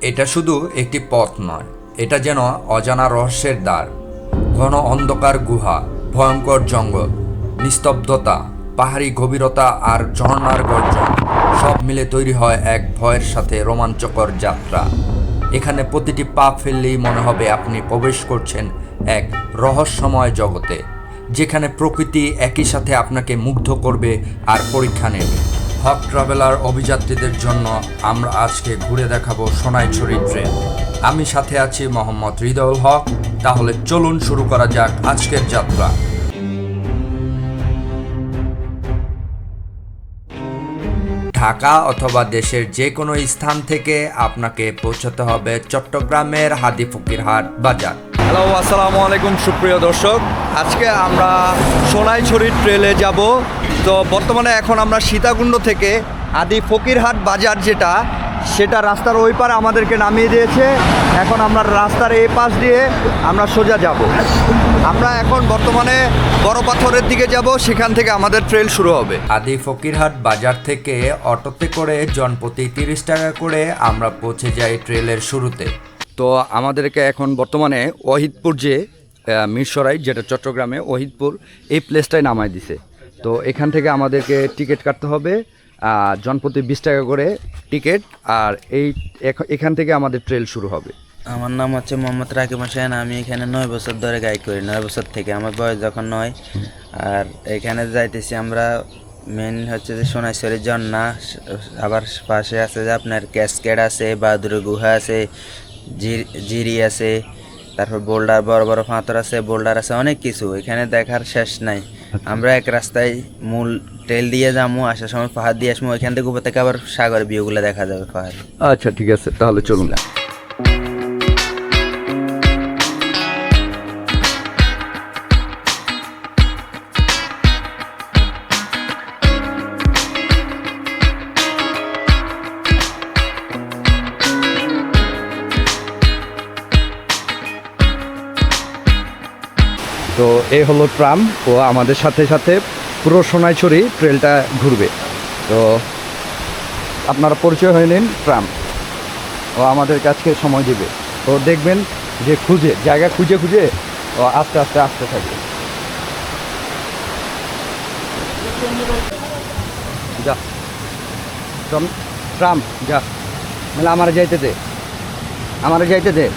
এটা শুধু একটি পথ নয়, এটা যেন অজানা রহস্যের দ্বার, ঘন অন্ধকার গুহা, ভয়ঙ্কর জঙ্গল, নিস্তব্ধতা, পাহাড়ি গভীরতা আর ঝর্ণার গর্জন, সব মিলে তৈরি হয় এক ভয়ের সাথে রোমাঞ্চকর যাত্রা। এখানে প্রতিটি পা ফেললেই মনে হবে আপনি প্রবেশ করছেন এক রহস্যময় জগতে, যেখানে প্রকৃতি একই সাথে আপনাকে মুগ্ধ করবে আর পরীক্ষা নেবে। হক ট্রাভেলার অভিযাত্রীদের জন্য আমরা আজকে ঘুরে দেখাবো সোনাইছড়ি ট্রেন। আমি সাথে আছি মোহাম্মদ হৃদয়ুল হক। তাহলে চলুন শুরু করা যাক আজকের যাত্রা। ঢাকা অথবা দেশের যে কোনো স্থান থেকে আপনাকে পৌঁছতে হবে চট্টগ্রামের হাদি ফকিরহাট বাজার। হ্যালো আসসালামু আলাইকুম, সুপ্রিয় দর্শক। আজকে আমরা সোনাইছড়ি ট্রেলে যাব। তো বর্তমানে এখন আমরা সীতাকুণ্ড থেকে আদি ফকিরহাট বাজার যেটা, সেটা রাস্তার ওই পারে আমাদেরকে নামিয়ে দিয়েছে। এখন আমরা রাস্তার এই পাশ দিয়ে আমরা সোজা যাব। আমরা এখন বর্তমানে বড় পাথরের দিকে যাব, সেখান থেকে আমাদের ট্রেল শুরু হবে। আদি ফকিরহাট বাজার থেকে অটোতে করে জনপ্রতি তিরিশ টাকা করে আমরা পৌঁছে যাই ট্রেলের শুরুতে। তো আমাদেরকে এখন বর্তমানে ওহিদপুর যে মিরসরাই, যেটা চট্টগ্রামে ওহিদপুর এই প্লেসটাই নামায় দিছে। তো এখান থেকে আমাদেরকে টিকিট কাটতে হবে জনপ্রতি বিশ টাকা করে টিকিট আর এই এখান থেকে আমাদের ট্রেল শুরু হবে। আমার নাম হচ্ছে মোহাম্মদ রাকিব হোসেন, আমি এখানে নয় বছর ধরে গাইড করি, নয় বছর থেকে। আমার বয়স যখন নয়, আর এখানে যাইতেছি আমরা মেন হচ্ছে যে সোনাইশ্বরী ঝর্ণা, আবার পাশে আছে যে আপনার ক্যাসকেড আছে বাদুর গুহা আছে জির- আছে তারপর বোল্ডার বড় বড় পাথর আছে বোল্ডার আছে অনেক কিছু এখানে দেখার শেষ নাই। আমরা এক রাস্তায় মূল ট্রেল দিয়ে যাব আসার সময় পাহাড় দিয়ে আসব ওইখান থেকে উপর থেকে আবার সাগর ভিউগুলো দেখা যাবে পাহাড়। আচ্ছা ঠিক আছে তাহলে চলুন। এই হলো ট্রাম ও আমাদের সাথে সাথে পুরো সোনাইছড়ি ট্রেলটা ঘুরবে। তো আপনারা পরিচয় হয়ে নিন, ট্রাম। ও আমাদের কাছকে সময় দেবে। তো দেখবেন যে খুঁজে, জায়গা খুঁজে খুঁজে ও আস্তে আস্তে আসতে থাকবে। যা। ট্রাম ট্রাম, যা। মানে আমার যাইতে দে। আমার যাইতে দে।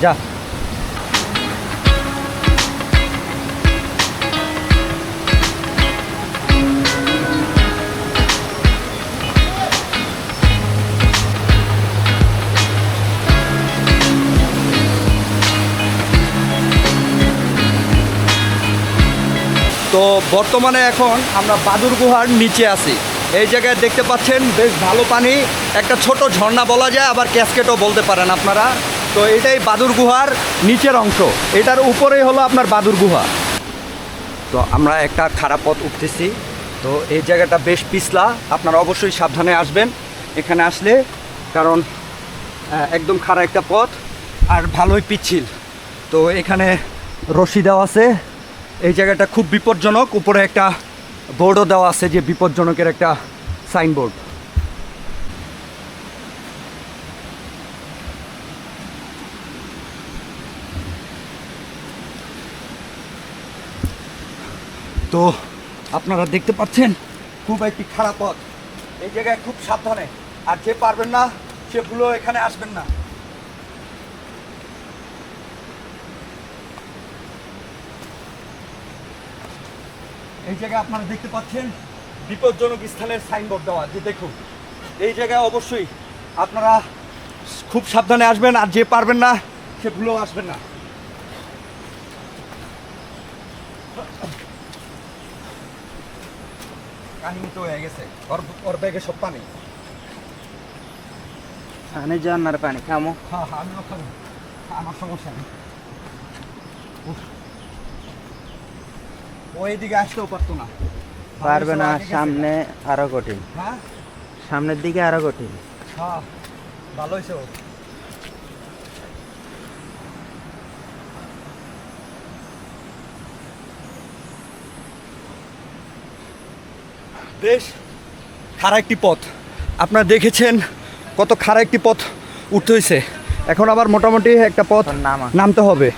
যা। তো বর্তমানে এখন আমরা বাদুর গুহার নিচে আছি। এই জায়গায় দেখতে পাচ্ছেন বেশ ভালো পানি, একটা ছোট ঝর্ণা বলা যায়, আবার ক্যাসকেটও বলতে পারেন আপনারা। তো এটাই বাদুর গুহার নিচের অংশ। এটার উপরেই হলো আপনার বাদুর গুহা। তো আমরা একটা খারাপ পথ উঠতেছি। তো এই জায়গাটা বেশ পিছলা। আপনারা অবশ্যই সাবধানে আসবেন এখানে আসলে, কারণ একদম খারাপ একটা পথ আর ভালোই পিচ্ছিল। তো এখানে রশি দেওয়া আছে। এই জায়গাটা খুব বিপজ্জনক। উপরে একটা বোর্ডও দেওয়া আছে যে বিপজ্জনকের একটা সাইনবোর্ড তো আপনারা দেখতে পাচ্ছেন, খুব একটি খারাপ পথ। এই জায়গায় খুব সাবধানে। আর যে পারবেন না, সেগুলো এখানে আসবেন না। এই জায়গায় আপনারা দেখতে পাচ্ছেন বিপজ্জনক স্থানের সাইনবোর্ড দেওয়া যে দেখুন। এই জায়গায় অবশ্যই আপনারা খুব সাবধানে আসবেন আর যে পারবেন না সেগুলো আসবেন না। কাহিনী তো হয়ে গেছে। ওর ওর ব্যাগে সব পানি। পানি খামো। হ্যাঁ হ্যাঁ আমিও খাব। আমার সমস্যা নেই। উফ। ও আসতেও পারতো না। পারবে না সামনে আরও কঠিন। হ্যাঁ? সামনের দিকে আরও কঠিন। হ্যাঁ ভালো হয়েছে বেশ খারাপ একটি পথ। আপনারা দেখেছেন কত খারাপ একটি পথ উঠতে হয়েছে। এখন আবার মোটামুটি একটা পথ নামতে হবে।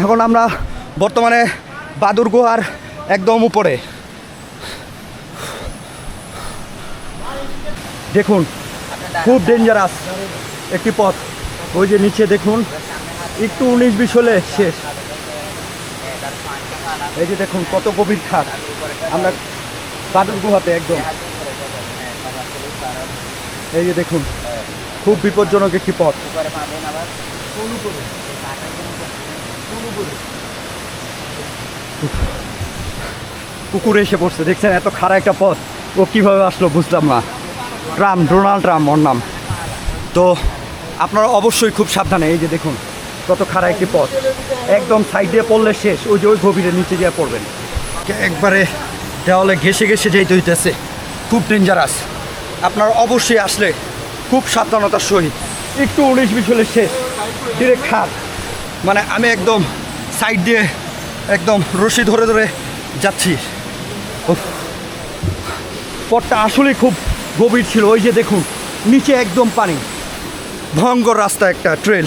এখন আমরা বর্তমানে বাদুর গুহার একদম উপরে। দেখুন, খুব ডেঞ্জারাস একটি পথ। ওই যে নিচে দেখুন, একটু উনিশ বিশ হলে শেষ। এই যে দেখুন, কত গভীর খাত। আমরা বাদুর গুহাতে একদম। এই যে দেখুন, খুব বিপজ্জনক একটি পথ। কুকুর এসে পড়ছে, দেখছেন এত খারাপ একটা পথ। ও কীভাবে আসলো বুঝলাম না। ট্রাম, ডোনাল্ড ট্রাম্প ওর নাম। তো আপনারা অবশ্যই খুব সাবধানে, এই যে দেখুন, কত খারাপ একটি পথ। একদম সাইড দিয়ে পড়লে শেষ, ওই যে ওই গভীরের নিচে গিয়ে পড়বেন। একবারে দেওয়ালে ঘেসে ঘেসে যেতে হইতেছে। খুব ডেঞ্জারাস আপনারা অবশ্যই আসলে খুব সাবধানতার সহিত। একটু উনিশ বিশ হলে শেষ। ডিরেক্ট খাট মানে আমি একদম সাইড দিয়ে একদম রশি ধরে ধরে যাচ্ছি। পথটা আসলেই খুব গভীর ছিল, ওই যে দেখুন, নিচে একদম পানি। ভয়ঙ্কর রাস্তা একটা, ট্রেল।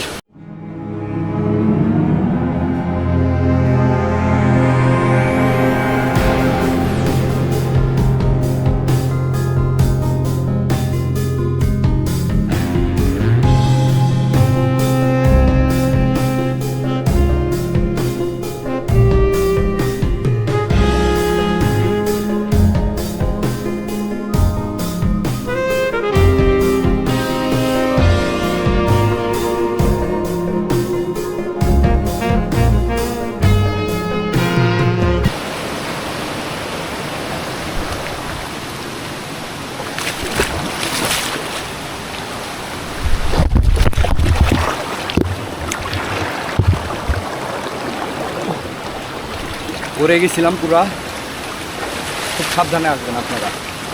পড়ে গেছিলাম পুরা। খুব সাবধানে আসবেন আপনারা।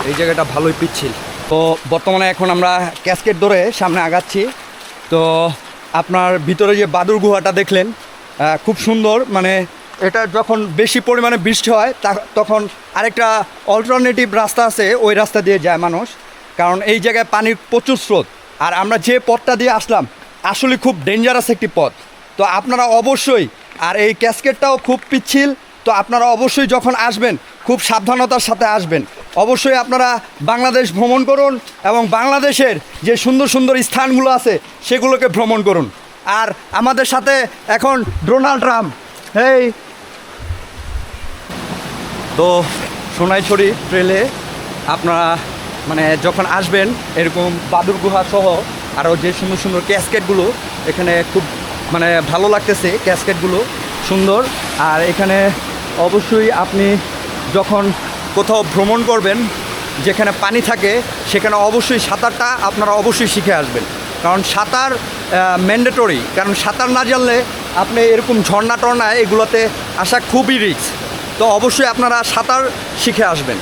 এই জায়গাটা ভালোই পিচ্ছিল। তো বর্তমানে এখন আমরা ক্যাসকেট ধরে সামনে আগাচ্ছি। তো আপনার ভিতরে যে বাদুর গুহাটা দেখলেন খুব সুন্দর। মানে এটা যখন বেশি পরিমাণে বৃষ্টি হয় তখন আরেকটা অল্টারনেটিভ রাস্তা আছে, ওই রাস্তা দিয়ে যায় মানুষ। কারণ এই জায়গায় পানির প্রচুর স্রোত। আর আমরা যে পথটা দিয়ে আসলাম, আসলে খুব ডেঞ্জারাস একটি পথ। তো আপনারা অবশ্যই, আর এই ক্যাসকেটটাও খুব পিচ্ছিল। তো আপনারা অবশ্যই যখন আসবেন, খুব সাবধানতার সাথে আসবেন। অবশ্যই আপনারা বাংলাদেশ ভ্রমণ করুন এবং বাংলাদেশের যে সুন্দর সুন্দর স্থানগুলো আছে, সেগুলোকে ভ্রমণ করুন। আর আমাদের সাথে এখন ডোনাল্ড ট্রাম্প। এই তো সোনাইছড়ি ট্রেলে আপনারা মানে যখন আসবেন, এরকম বাদুর গুহা সহ আরও যে সুন্দর সুন্দর ক্যাসকেটগুলো, এখানে খুব মানে ভালো লাগতেছে ক্যাসকেটগুলো, সুন্দর। আর এখানে অবশ্যই আপনি যখন কোথাও ভ্রমণ করবেন, যেখানে পানি থাকে, সেখানে অবশ্যই সাঁতারটা আপনারা অবশ্যই শিখে আসবেন। কারণ সাঁতার ম্যান্ডেটরি কারণ সাঁতার না জানলে আপনি এরকম ঝর্ণা টর্ণা এগুলোতে আসা খুবই রিস্ক তো অবশ্যই আপনারা সাঁতার শিখে আসবেন।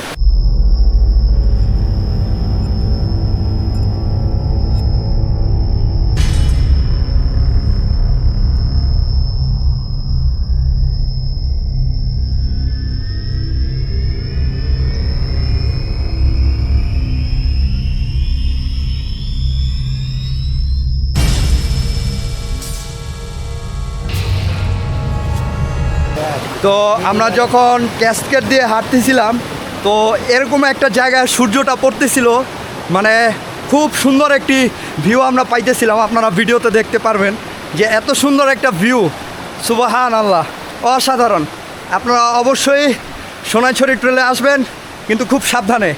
তো আমরা যখন ক্যাসকেট দিয়ে হাঁটতেছিলাম, তো এরকম একটা জায়গায় সূর্যটা পড়তেছিল। মানে খুব সুন্দর একটি ভিউ আমরা পাইতেছিলাম, আপনারা ভিডিওতে দেখতে পারবেন যে এত সুন্দর একটা ভিউ সুবাহান আল্লাহ অসাধারণ। আপনারা অবশ্যই সোনাইছড়ি ট্রেলে আসবেন, কিন্তু খুব সাবধানে।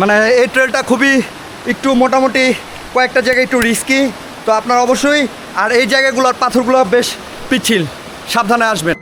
মানে এই ট্রেলটা খুবই একটু মোটামুটি কয়েকটা জায়গায় একটু রিস্কি তো আপনারা অবশ্যই আর এই জায়গাগুলোর পাথরগুলো বেশ পিচ্ছিল। সাবধানে আসবেন।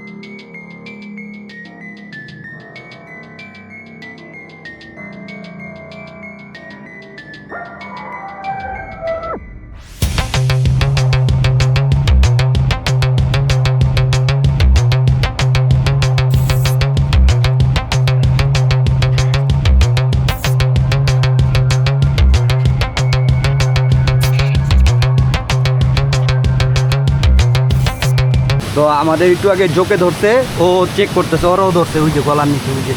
আমাদের একটু আগে জোকে ধরতে ও চেক করতেছে ওরাও ধরছে ওই যে গলার নিচে ওই যে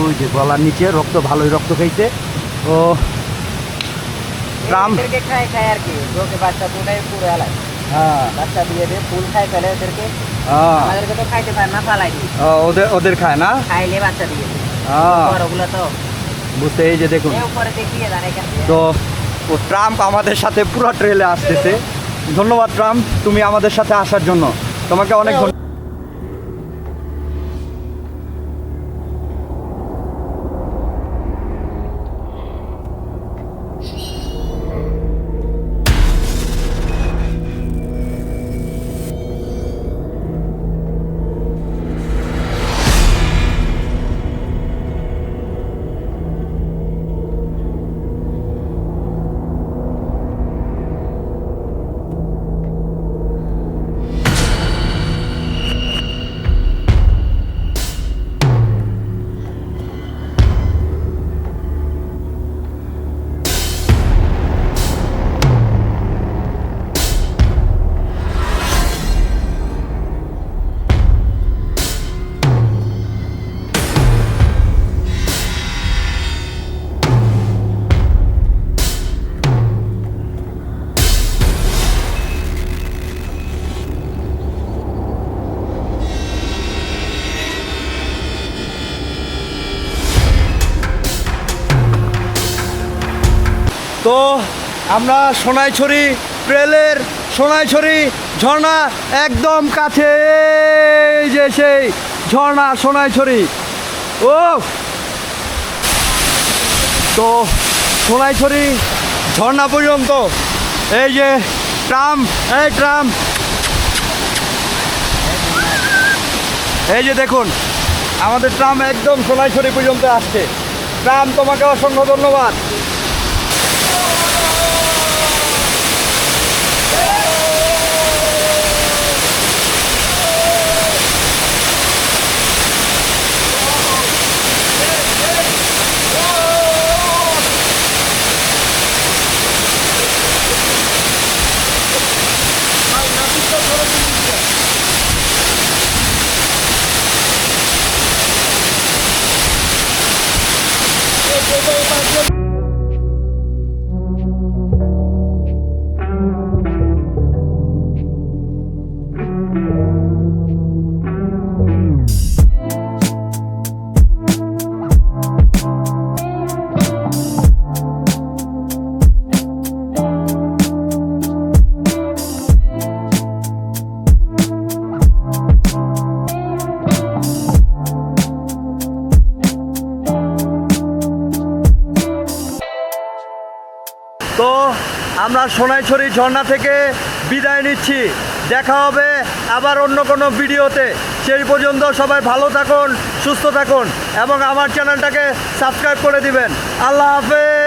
ওই যে গলার নিচে রক্ত ভালোই রক্ত খাইছে। ও খায় খায় আর কি ওকে বাচ্চা দুটাই পুরো এলায় হ্যাঁ। বাচ্চা দিয়ে দিয়ে ফুল ওদেরকে। হ্যাঁ। আমাদেরকে তো খাইতে পারে না ফালাই ওদের ওদের খায় না? খাইলে বাচ্চা দিয়ে হ্যাঁ। ওগুলো তো বুঝতে এই যে দেখুন। তো ও ট্রাম্প আমাদের সাথে পুরো ট্রেলে আসতেছে। ধন্যবাদ ট্রাম্প। তুমি আমাদের সাথে আসার জন্য। তোমাকে অনেক ধন্যবাদ। তো আমরা সোনাইছড়ি ট্রেলের সোনাইছড়ি ঝর্ণা একদম কাছে যে সেই ঝর্ণা সোনাইছড়ি। ও! তো সোনাইছড়ি ঝর্ণা পর্যন্ত, এই যে ট্রাম, এই ট্রাম। এই যে দেখুন, আমাদের ট্রাম একদম সোনাইছড়ি পর্যন্ত আসছে। ট্রাম তোমাকে অসংখ্য ধন্যবাদ। আমরা সোনাইছড়ি ঝর্ণা থেকে বিদায় নিচ্ছি। দেখা হবে আবার অন্য কোনো ভিডিওতে। সেই পর্যন্ত সবাই ভালো থাকুন, সুস্থ থাকুন এবং আমার চ্যানেলটাকে সাবস্ক্রাইব করে দিবেন। আল্লাহ হাফেজ।